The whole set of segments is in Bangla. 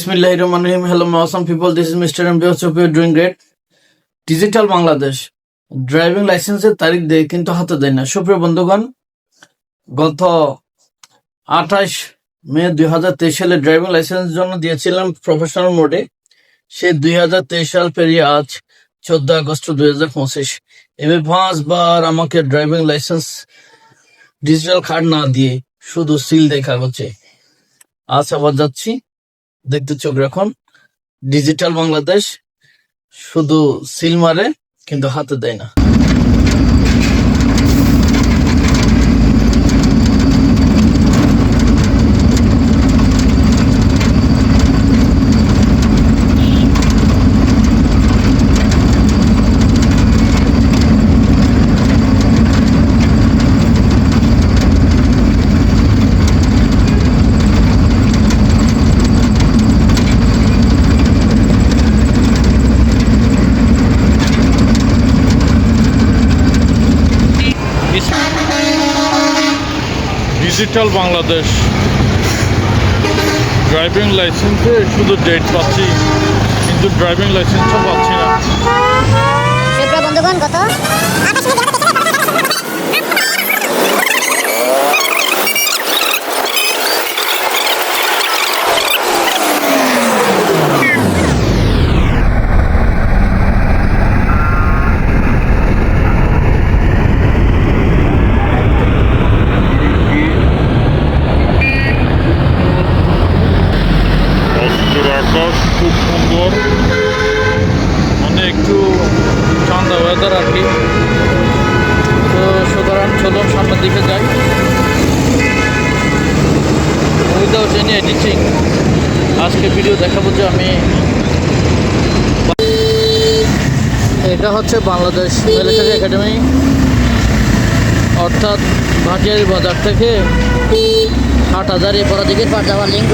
Hello, my awesome people. This is Mr. MB. Hope you're doing great. Digital Bangladesh driving লাইসেন্সের তারিখ দেয় কিন্তু হাতে দেয় না সুপ্রিয় বন্ধুগণ গত আঠাশ মে দুই হাজার তেইশ সালে ড্রাইভিং লাইসেন্সের জন্য দিয়েছিলাম প্রফেশনাল মোডে সে দুই হাজার তেইশ সাল পেরিয়ে আজ চোদ্দ আগস্ট দুই হাজার পঁচিশ এবার পাঁচবার আমাকে ড্রাইভিং লাইসেন্স ডিজিটাল কার্ড না দিয়ে শুধু সিল দেয় কাগজে আজ আবার যাচ্ছি দেখতে চোখ রাখুন। ডিজিটাল বাংলাদেশ শুধু সিল মারে কিন্তু হাতে দেয় না। ডিজিটাল বাংলাদেশ ড্রাইভিং লাইসেন্সে শুধু ডেট পাচ্ছি কিন্তু ড্রাইভিং লাইসেন্সও পাচ্ছি না। গত অস্ত্র আকাশ খুব সুন্দর মানে একটু ঠান্ডা ওয়েদার আর কি তো সুতরাং চলুন সামনের দিকে যাই এনি আজকে ভিডিও দেখাবো যে আমি এটা হচ্ছে বাংলাদেশ মিলিটারি একাডেমি অর্থাৎ ভাটিয়ারি বাজার থেকে হাট হাজার এ পড়া দিকে পাঠাওয়া লিঙ্ক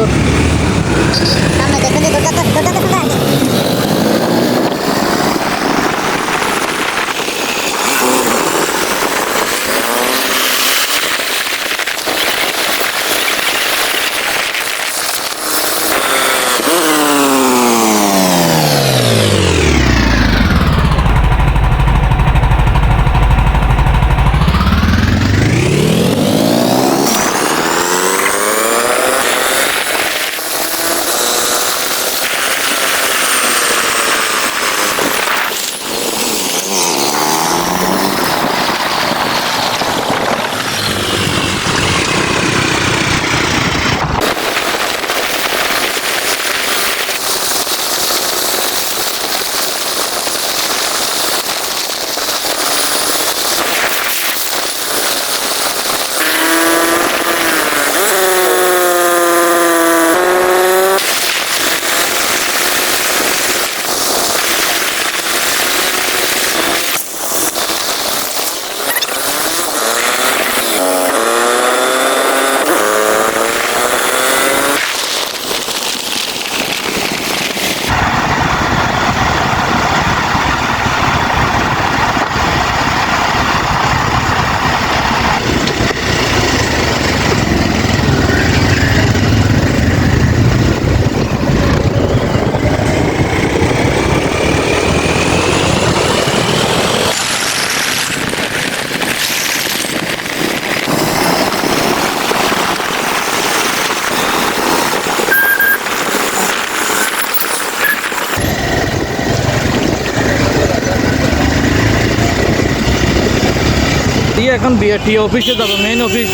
এখন বিআরটি অফিসে যাব মেইন অফিস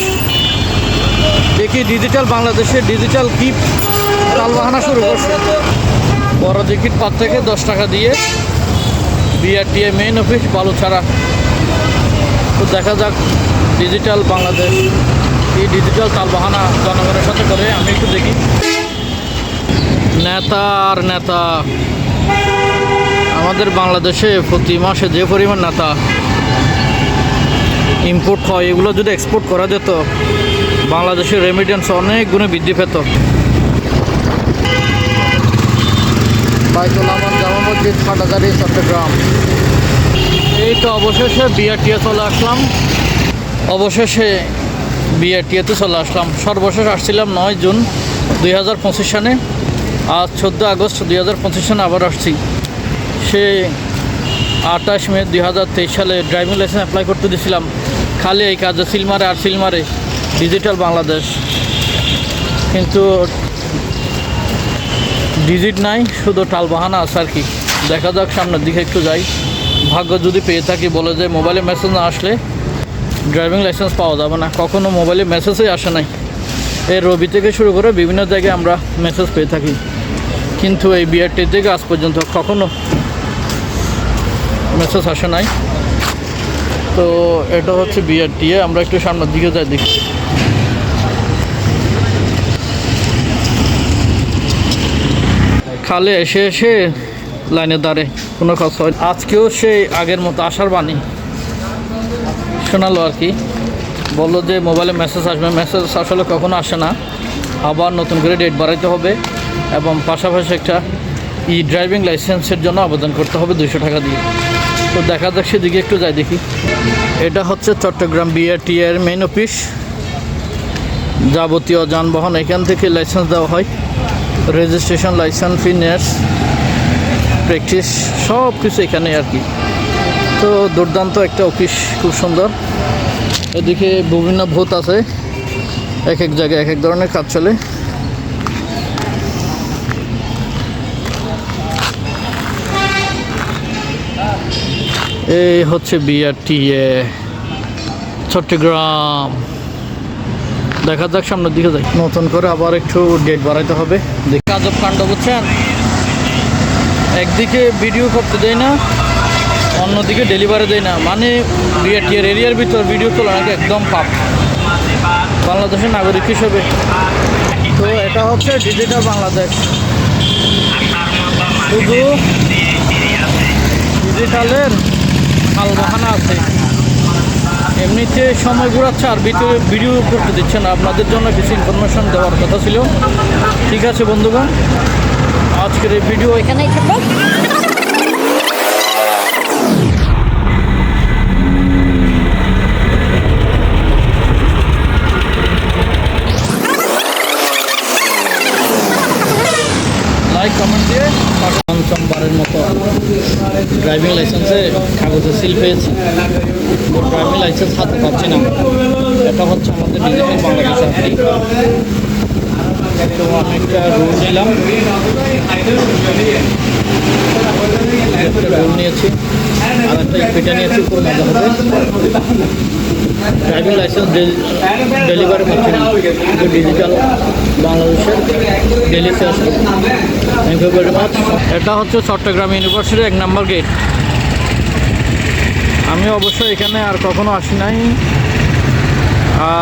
দেখি ডিজিটাল বাংলাদেশে ডিজিটাল কি তালবাহানা শুরু করছে। বড় টিকিট পার থেকে দশ টাকা দিয়ে বিআরটিএ মেইন অফিস বালুছাড়া। তো দেখা যাক ডিজিটাল বাংলাদেশ। এই ডিজিটাল তালবাহানা জনগণের সাথে করে, আমি একটু দেখি। নেতা আর নেতা। আমাদের বাংলাদেশে প্রতি মাসে যে পরিমাণ নেতা ইম্পোর্ট হয় এগুলো যদি এক্সপোর্ট করা যেত বাংলাদেশের রেমিডেন্স অনেক গুণে বৃদ্ধি পেত। বাইতুল জামা মসজিদ ফাটাদারি চট্টগ্রাম। এই তো অবশেষে বিআরটিএ চলে আসলাম। অবশেষে বিআরটিএতে চলে আসলাম। সর্বশেষ আসছিলাম নয় জুন দুই হাজার পঁচিশ সালে। আজ চোদ্দ আগস্ট দুই হাজার পঁচিশ সালে আবার আসছি। সে আঠাশ মে দুই হাজার তেইশ সালে ড্রাইভিং লাইসেন্স অ্যাপ্লাই করতে দিয়েছিলাম খালি এই কাজে, সিলমারে আর সিলমারে ডিজিটাল বাংলাদেশ। কিন্তু ডিজিট নাই, শুধু টাল বাহানা আছে আর কি। দেখা যাক, সামনের দিকে একটু যাই। ভাগ্য যদি পেয়ে থাকি, বলে যে মোবাইলে মেসেজ না আসলে ড্রাইভিং লাইসেন্স পাওয়া যাবে না। কখনো মোবাইলে মেসেজই আসে নাই। এই রবি থেকে শুরু করে বিভিন্ন জায়গায় আমরা মেসেজ পেয়ে থাকি। কিন্তু এই বিআরটি থেকে আজ পর্যন্ত কখনো মেসেজ আসে নাই। তো এটা হচ্ছে বিআরটি আমরা একটু সামনের দিকে যাই দেখি। খালে এসে এসে লাইনে দাঁড়ে কোনো কথা হয় আজকেও সেই আগের মতো আসার বাণী। শোনালো আর কি। বলল যে মোবাইলে মেসেজ আসবে। মেসেজ আসলে কখনো আসে না। আবার নতুন করে ডেট বাড়াইতে হবে এবং পাশাপাশি একটা ই ড্রাইভিং লাইসেন্সের জন্য আবেদন করতে হবে দুশো টাকা দিয়ে। তো দেখা যাক সেদিকে একটু যাই দেখি। এটা হচ্ছে চট্টগ্রাম বিআরটি এর মেইন অফিস যাবতীয় যানবাহন, এখান থেকে লাইসেন্স দেওয়া হয়। রেজিস্ট্রেশন লাইসেন্স ফিটনেস প্র্যাকটিস সব কিছু এখানে আর কি। তো দুর্দান্ত একটা অফিস খুব সুন্দর। এদিকে বিভিন্ন ভূত আছে। এক এক জায়গায় এক এক ধরনের কাজ চলে। এই হচ্ছে বিআরটি চট্টগ্রাম। দেখা যাক সামনের দিকে যাই। নতুন করে আবার একটু ডেট বাড়াইতে হবে। দেখি। আজব কাণ্ড বুঝছেন? একদিকে ভিডিও করতে দেয় না অন্যদিকে ডেলিভারি দেয় না। মানে বিআরটিএর এরিয়ার ভিতর ভিডিও তোলা নাকি একদম পাপ। বাংলাদেশের নাগরিক হিসেবে। তো এটা হচ্ছে ডিজিটাল বাংলাদেশ। শুধু ডিজিটালের হালবাহানা আছে। এমনিতে সময় ঘুরাচ্ছে আর ভিতরে ভিডিও করতে দিচ্ছে না। আপনাদের জন্য কিছু ইনফরমেশন দেওয়ার কথা ছিল। ঠিক আছে বন্ধুগণ, আজকের এই ভিডিও এখানেই ড্রাইভিং লাইসেন্সে কাগজে সিল পেয়েছি। ড্রাইভিং লাইসেন্স হাতে পাচ্ছি না। এটা হচ্ছে আমাদের নিজেদের বাংলাদেশ আমি একটা রুল নিলাম। রুল নিয়েছি। হবে। ড্রাইভিং লাইসেন্স ডেলিভারি ডিজিটাল বাংলাদেশের থ্যাংক ইউ ভেরি এটা হচ্ছে চট্টগ্রাম ইউনিভার্সিটির এক নম্বর গেট আমি অবশ্য এখানে আর কখনো আসি নাই।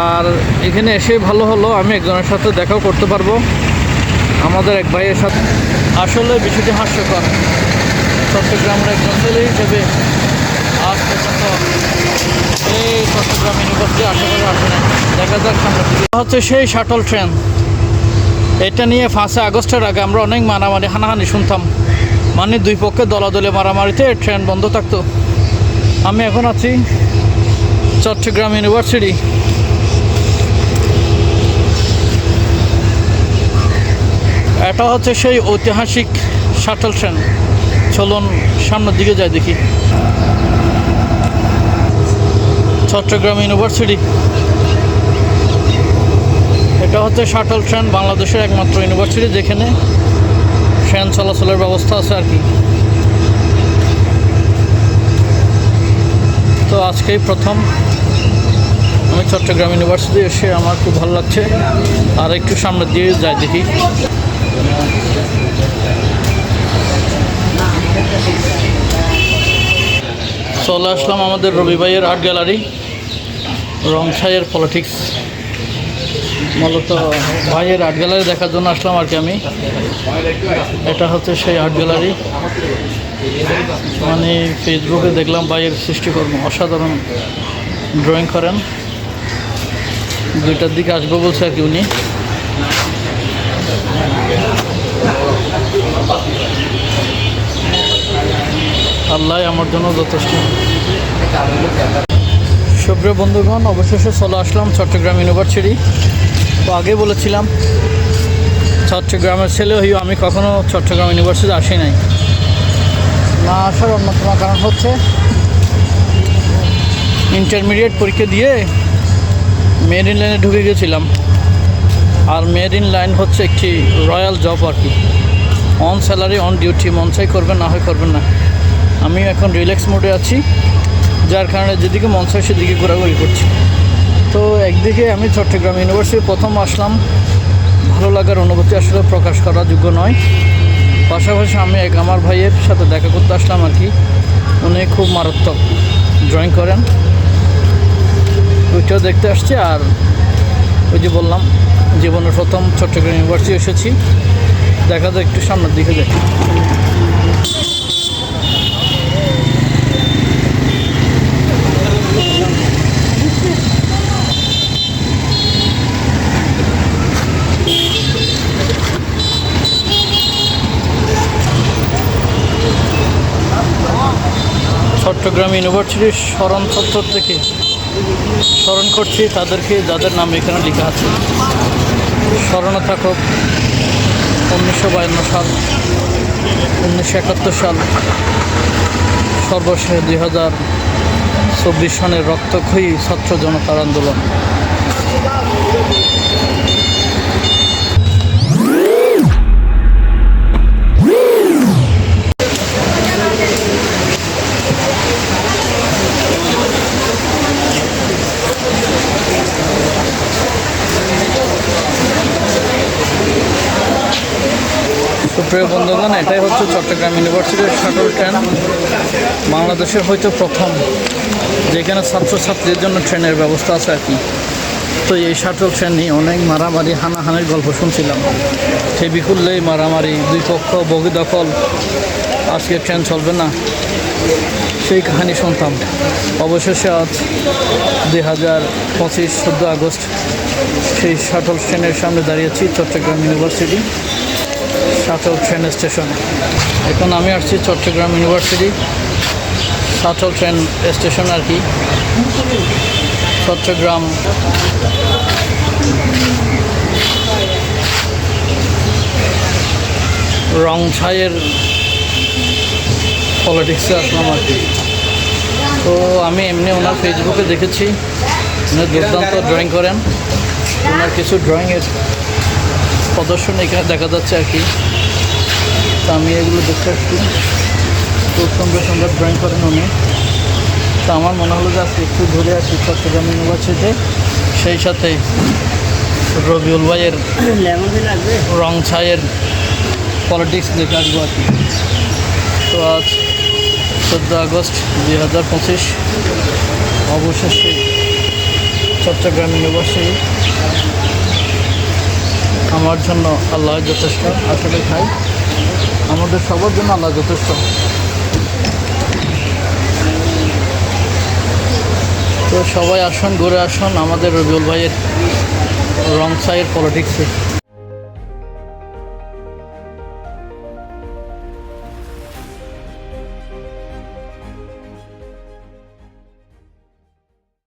আর এখানে এসে ভালো হলো, আমি একজনের সাথে দেখাও করতে পারব। আমাদের এক ভাইয়ের সাথে। আসলে বিষয়টি হাস্যকর। চট্টগ্রামের একজন ছেলে হিসেবে এই চট্টগ্রাম ইউনিভার্সিটি আসে না দেখা যাক সামনে হচ্ছে সেই শাটল ট্রেন এটা নিয়ে ফাঁসে আগস্টের আগে আমরা অনেক মারামারি, হানাহানি শুনতাম। মানে দুই পক্ষে দলাদলে, মারামারিতে ট্রেন বন্ধ থাকতো। আমি এখন আছি চট্টগ্রাম ইউনিভার্সিটি এটা হচ্ছে সেই ঐতিহাসিক শাটল ট্রেন চলুন সামনের দিকে যাই দেখি। চট্টগ্রাম ইউনিভার্সিটি। এটা হচ্ছে শাটল ট্রেন, বাংলাদেশের একমাত্র ইউনিভার্সিটি, যেখানে ট্রেন চলাচলের ব্যবস্থা আছে আর কি। তো আজকেই প্রথম। আমি চট্টগ্রাম ইউনিভার্সিটি এসে আমার খুব ভালো লাগছে। আর একটু সামনে দিয়ে যাই দেখি। চলে আসলাম আমাদের রবি ভাইয়ের আর্ট গ্যালারি রংছাইয়ের পলিটিক্স মূলত ভাইয়ের আর্ট গ্যালারি দেখার জন্য আসলাম আর কি আমি। এটা হচ্ছে সেই আর্ট গ্যালারি মানে ফেসবুকে দেখলাম ভাইয়ের সৃষ্টিকর্ম, অসাধারণ ড্রয়িং করেন। দুইটার দিকে আসব বলছে আর কি উনি। আল্লাহ আমার জন্য যথেষ্ট। সুপ্রিয় বন্ধুগণ, অবশেষে চলে আসলাম চট্টগ্রাম ইউনিভার্সিটি। তো আগে বলেছিলাম, চট্টগ্রামের ছেলে হয়েও আমি কখনও চট্টগ্রাম ইউনিভার্সিটি আসি নাই। না আসার অন্যতম কারণ হচ্ছে ইন্টারমিডিয়েট পরীক্ষা দিয়ে মেরিন লাইনে ঢুকে গেছিলাম। আর মেরিন লাইন হচ্ছে একটি রয়্যাল জব আর কি। অন স্যালারি অন ডিউটি মন চাই করবেন, না হয় করবেন না। আমি এখন রিল্যাক্স মোডে আছি, যার কারণে যেদিকে মন চাই সেদিকে ঘোরাঘুরি করছি। তো একদিকে আমি চট্টগ্রাম ইউনিভার্সিটি প্রথম আসলাম, ভালো লাগার অনুভূতি আসলে প্রকাশ করার যোগ্য নয়। পাশাপাশি আমি এক আমার ভাইয়ের সাথে দেখা করতে আসলাম আর কি, উনি খুব মারাত্মক ড্রয়িং করেন। ওইটাও দেখতে আসছি আর ওই যে বললাম, জীবনের প্রথম চট্টগ্রাম ইউনিভার্সিটি এসেছি। দেখা যায় একটু সামনের দিকে যাই চট্টগ্রাম ইউনিভার্সিটির স্মরণ চত্বর থেকে স্মরণ করছি তাদেরকে, যাদের নাম এখানে লেখা আছে। স্মরণে থাকুক, উনিশশো বায়ান্ন সাল, উনিশশো একাত্তর সাল, সর্বশেষ দুই হাজার চব্বিশ সনের রক্তক্ষয়ী ছাত্র জনতার আন্দোলন। সুপ্রিয় বন্ধুগণ, এটাই হচ্ছে চট্টগ্রাম ইউনিভার্সিটির শাটল ট্রেন। বাংলাদেশের হয়তো প্রথম, যেখানে ছাত্রছাত্রীদের জন্য ট্রেনের ব্যবস্থা আছে আর কি। তো এই শাটল ট্রেন নিয়ে অনেক মারামারি, হানাহানির গল্প শুনছিলাম। ঠেবি খুললেই মারামারি দুই পক্ষ বগি দখল, আজকে ট্রেন চলবে না। সেই কাহিনী শুনতাম। অবশেষে আজ দুই হাজার পঁচিশ চোদ্দ আগস্ট সেই শাটল ট্রেনের সামনে দাঁড়িয়েছি Chittagong university. Shuttle train station. এখন আমি আসছি Chittagong university shuttle train station আর কি। চট্টগ্রাম। রং ছাইয়ের পলিটিক্সে আসলাম আর কি। তো আমি এমনি ওনার ফেসবুকে দেখেছি, উনি দুর্দান্ত ড্রয়িং করেন। ওনার কিছু ড্রয়িংয়ের প্রদর্শন এখানে দেখা যাচ্ছে আর কি। তো আমি এগুলো দেখতে আসছি। খুব সুন্দর সুন্দর ড্রয়িং করেন উনি। তো আমার মনে হলো যে আজকে একটু ঘুরে আসি চট্টগ্রাম ইউনিভার্সিটিতে সেই সাথে রবিউল ভাইয়ের রং ছাইয়ের পলিটিক্স দেখে আসব আর কি। তো আজ চোদ্দ আগস্ট দুই হাজার পঁচিশ, অবশেষে চট্টগ্রাম ইউনিভার্সিটি আমার জন্য আল্লাহ যথেষ্ট আসলে খাই আমাদের সবার জন্য আল্লাহ যথেষ্ট। তো সবাই আসুন, ঘুরে আসুন, আমাদের রবিউল ভাইয়ের রং সাইয়ের পলিটিক্সে